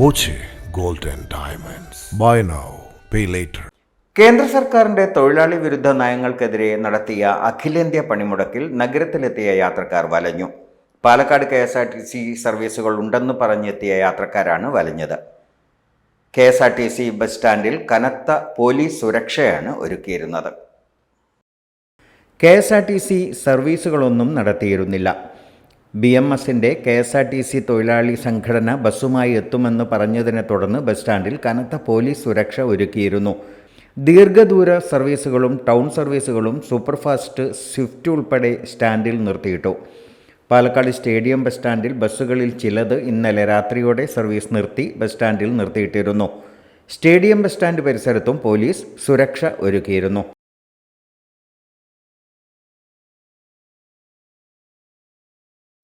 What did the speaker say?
Boche golden diamonds. Buy now pay later കേന്ദ്ര സർക്കാരിന്റെ തൊഴിലാളി വിരുദ്ധ നയങ്ങൾക്കെതിരെ നടത്തിയ അഖിലേന്ത്യാ പണിമുടക്കിൽ നഗരത്തിലെത്തിയ യാത്രക്കാർ വലഞ്ഞു. Palakkad K S R T C സർവീസുകൾ ഉണ്ടെന്ന് പറഞ്ഞെത്തിയ യാത്രക്കാരാണ് വലഞ്ഞത്. K S R T C bus സ്റ്റാൻഡിൽ കനത്ത പോലീസ് സുരക്ഷയാണ് ഒരുക്കിയിരുന്നത്. K S R T C സർവീസുകളൊന്നും നടത്തിയിരുന്നില്ല. ബി എം എസിന്റെ K S R T C തൊഴിലാളി സംഘടന ബസ്സുമായി എത്തുമെന്ന് പറഞ്ഞതിനെ തുടർന്ന് ബസ് സ്റ്റാൻഡിൽ കനത്ത പോലീസ് സുരക്ഷ ഒരുക്കിയിരുന്നു. ദീർഘദൂര സർവീസുകളും ടൗൺ സർവീസുകളും സൂപ്പർഫാസ്റ്റ് സ്വിഫ്റ്റ് ഉൾപ്പെടെ സ്റ്റാൻഡിൽ നിർത്തിയിട്ടു. പാലക്കാട് സ്റ്റേഡിയം ബസ് സ്റ്റാൻഡിൽ ബസ്സുകളിൽ ചിലത് ഇന്നലെ രാത്രിയോടെ സർവീസ് നിർത്തി ബസ് സ്റ്റാൻഡിൽ നിർത്തിയിട്ടിരുന്നു. സ്റ്റേഡിയം ബസ് സ്റ്റാൻഡ് പരിസരത്തും പോലീസ് സുരക്ഷ ഒരുക്കിയിരുന്നു.